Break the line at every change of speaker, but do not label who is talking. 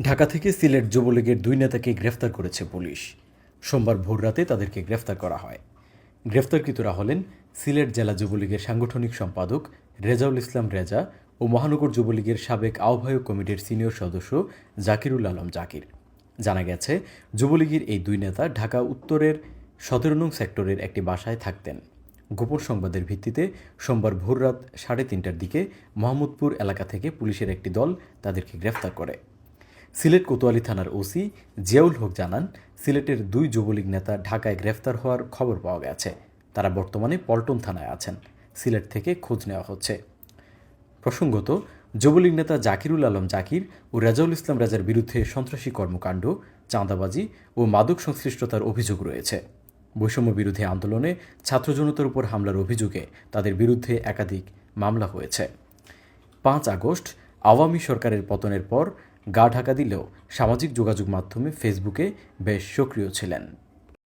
ঢাকা থেকে সিলেট যুবলীগের দুই নেতাকে গ্রেফতার করেছে পুলিশ। সোমবার ভোররাতে তাদেরকে গ্রেফতার করা হয়। গ্রেফতারকৃতরা হলেন সিলেট জেলা যুবলীগের সাংগঠনিক সম্পাদক রেজাউল ইসলাম রেজা ও মহানগর যুবলীগের সাবেক আহ্বায়ক কমিটির সিনিয়র সদস্য জাকিরুল আলম জাকির। জানা গেছে, যুবলীগের এই দুই নেতা ঢাকা উত্তরের সতেরো নং সেক্টরের একটি বাসায় থাকতেন। গোপন সংবাদের ভিত্তিতে সোমবার ভোররাত সাড়ে তিনটার দিকে মোহাম্মদপুর এলাকা থেকে পুলিশের একটি দল তাদেরকে গ্রেফতার করে। সিলেট কোতোয়ালি থানার ওসি জিয়াউল হক জানান, সিলেটের দুই যুবলীগ নেতা ঢাকায় গ্রেফতার হওয়ার খবর পাওয়া গেছে। তারা বর্তমানে পল্টন থানায় আছেন। সিলেট থেকে খোঁজ নেওয়া হচ্ছে। প্রসঙ্গত, যুবলীগ নেতা জাকিরুল আলম জাকির ও রেজাউল ইসলাম রাজার বিরুদ্ধে সন্ত্রাসী কর্মকাণ্ড, চাঁদাবাজি ও মাদক সংশ্লিষ্টতার অভিযোগ রয়েছে। বৈষম্য বিরোধী আন্দোলনে ছাত্র জনতার উপর হামলার অভিযোগে তাদের বিরুদ্ধে একাধিক মামলা হয়েছে। পাঁচ আগস্ট, আওয়ামী সরকারের পতনের পর গা ঢাকা দিলেও সামাজিক যোগাযোগ মাধ্যমে ফেসবুকে বেশ সক্রিয় ছিলেন।